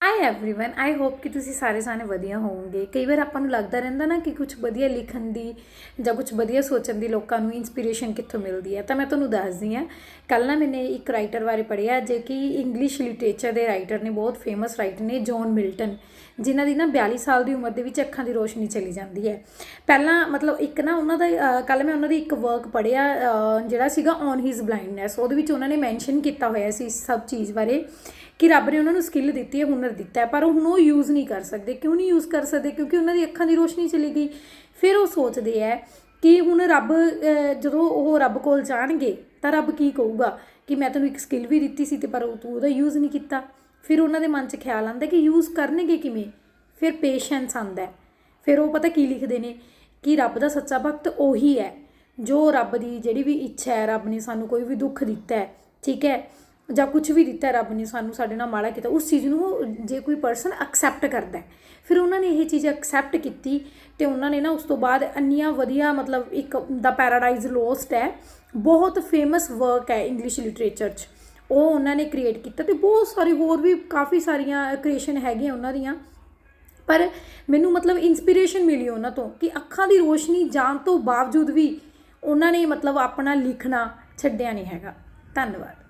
High everyone I hope ਕਿ ਤੁਸੀਂ ਸਾਰੇ ਸਾਨੇ ਵਧੀਆ ਹੋਵੋਗੇ ਕਈ ਵਾਰ ਆਪਾਂ ਨੂੰ ਲੱਗਦਾ ਰਹਿੰਦਾ ਨਾ ਕਿ ਕੁਝ ਵਧੀਆ ਲਿਖਣ ਦੀ ਜਾਂ ਕੁਝ ਵਧੀਆ ਸੋਚਣ ਦੀ ਲੋਕਾਂ ਨੂੰ ਇਨਸਪੀਰੇਸ਼ਨ ਕਿੱਥੋਂ ਮਿਲਦੀ ਹੈ ਤਾਂ ਮੈਂ ਤੁਹਾਨੂੰ ਦੱਸਦੀ ਹਾਂ ਕੱਲ ਨਾ ਮੈਨੇ ਇੱਕ ਰਾਈਟਰ ਬਾਰੇ ਪੜ੍ਹਿਆ ਜੇ ਕਿ ਇੰਗਲਿਸ਼ ਲਿਟਰੇਚਰ ਦੇ ਰਾਈਟਰ ਨੇ ਬਹੁਤ ਫੇਮਸ ਰਾਈਟਰ ਨੇ ਜੌਨ ਮਿਲਟਨ ਜਿਨ੍ਹਾਂ ਦੀ ਨਾ 42 ਸਾਲ ਦੀ ਉਮਰ ਦੇ ਵਿੱਚ ਅੱਖਾਂ ਦੀ ਰੋਸ਼ਨੀ ਚਲੀ ਜਾਂਦੀ ਹੈ ਪਹਿਲਾਂ ਮਤਲਬ ਇੱਕ ਨਾ ਉਹਨਾਂ ਦਾ ਕੱਲ ਮੈਂ ਉਹਨਾਂ ਦੀ ਇੱਕ ਵਰਕ ਪੜ੍ਹਿਆ ਅਹ, ਜਿਹੜਾ ਸੀਗਾ ਔਨ ਹਿਸ ਬਲਾਈਂਡਨੈਸ ਉਹਦੇ ਵਿੱਚ ਉਹਨਾਂ ਨੇ ਮੈਂਸ਼ਨ ਕੀਤਾ ਹੋਇਆ ਸੀ ਇਸ ਸਭ ਚੀਜ਼ ਬਾਰੇ ਕਿ ਰੱਬ ਨੇ ਉਹਨਾਂ ਨੂੰ ਸਕਿੱਲ ਦਿੱਤੀ ਹੈ ਹੁਨਰ ਦਿੱਤਾ ਹੈ, ਪਰ ਹੁਣ ਉਹ ਯੂਜ਼ ਨਹੀਂ ਕਰ ਸਕਦੇ। ਕਿਉਂ ਨਹੀਂ ਯੂਜ਼ ਕਰ ਸਕਦੇ? ਕਿਉਂਕਿ ਉਹਨਾਂ ਦੀ ਅੱਖਾਂ ਦੀ ਰੋਸ਼ਨੀ ਚਲੀ ਗਈ। ਫਿਰ ਉਹ ਸੋਚਦੇ ਹੈ ਕਿ ਹੁਣ ਰੱਬ ਜਦੋਂ ਉਹ ਰੱਬ ਕੋਲ ਜਾਣਗੇ, ਤਾਂ ਰੱਬ ਕੀ ਕਹੂਗਾ? ਕਿ ਮੈਂ ਤੈਨੂੰ ਇੱਕ ਸਕਿੱਲ ਵੀ ਦਿੱਤੀ ਸੀ ਤੇ ਪਰ ਉਹ ਤੂੰ ਉਹਦਾ ਯੂਜ਼ ਨਹੀਂ ਕੀਤਾ। ਫਿਰ ਉਹਨਾਂ ਦੇ ਮਨ 'ਚ ਖਿਆਲ ਆਉਂਦਾ ਕਿ ਯੂਜ਼ ਕਰਨਗੇ ਕਿਵੇਂ? ਫਿਰ ਪੇਸ਼ੈਂਸ ਆਉਂਦਾ ਫਿਰ ਉਹ ਪਤਾ ਕੀ ਲਿਖਦੇ ਨੇ? ਕਿ ਰੱਬ ਦਾ ਸੱਚਾ ਭਗਤ ਉਹੀ ਹੈ, ਜੋ ਰੱਬ ਦੀ ਜਿਹੜੀ ਵੀ ਇੱਛਾ ਹੈ, ਰੱਬ ਨੇ ਸਾਨੂੰ ਕੋਈ ਵੀ ਦੁੱਖ ਦਿੱਤਾ ਹੈ। ਠੀਕ ਹੈ? ਜਾਂ ਕੁਝ ਵੀ ਦਿੱਤਾ ਰੱਬ ਨੇ ਸਾਨੂੰ, ਸਾਡੇ ਨਾਲ ਮਾੜਾ ਕੀਤਾ, ਉਸ ਚੀਜ਼ ਨੂੰ ਉਹ ਜੇ ਕੋਈ ਪਰਸਨ ਐਕਸੈਪਟ ਕਰਦਾ ਫਿਰ ਉਹਨਾਂ ਨੇ ਇਹ ਚੀਜ਼ ਐਕਸੈਪਟ ਕੀਤੀ ਤੇ ਉਹਨਾਂ ਨੇ ਨਾ ਉਸ ਤੋਂ ਬਾਅਦ ਇੰਨੀਆਂ ਵਧੀਆ ਮਤਲਬ ਇੱਕ ਦਾ ਪੈਰਾਡਾਈਜ਼ ਲੋਸਟ ਹੈ, ਬਹੁਤ ਫੇਮਸ ਵਰਕ ਹੈ ਇੰਗਲਿਸ਼ ਲਿਟਰੇਚਰ 'ਚ। ਉਹ ਉਹਨਾਂ ਨੇ ਕ੍ਰੀਏਟ ਕੀਤਾ ਤੇ ਬਹੁਤ ਸਾਰੇ ਹੋਰ ਵੀ ਕਾਫੀ ਸਾਰੀਆਂ ਕ੍ਰੀਏਸ਼ਨ ਹੈਗੀਆਂ ਉਹਨਾਂ ਦੀਆਂ। ਪਰ ਮੈਨੂੰ ਮਤਲਬ ਇਨਸਪੀਰੇਸ਼ਨ ਮਿਲੀ ਉਹਨਾਂ ਤੋਂ ਕਿ ਅੱਖਾਂ ਦੀ ਰੋਸ਼ਨੀ ਜਾਣ ਤੋਂ ਬਾਵਜੂਦ ਵੀ ਉਹਨਾਂ ਨੇ ਮਤਲਬ ਆਪਣਾ ਲਿਖਣਾ ਛੱਡਿਆ ਨਹੀਂ ਹੈਗਾ। ਧੰਨਵਾਦ।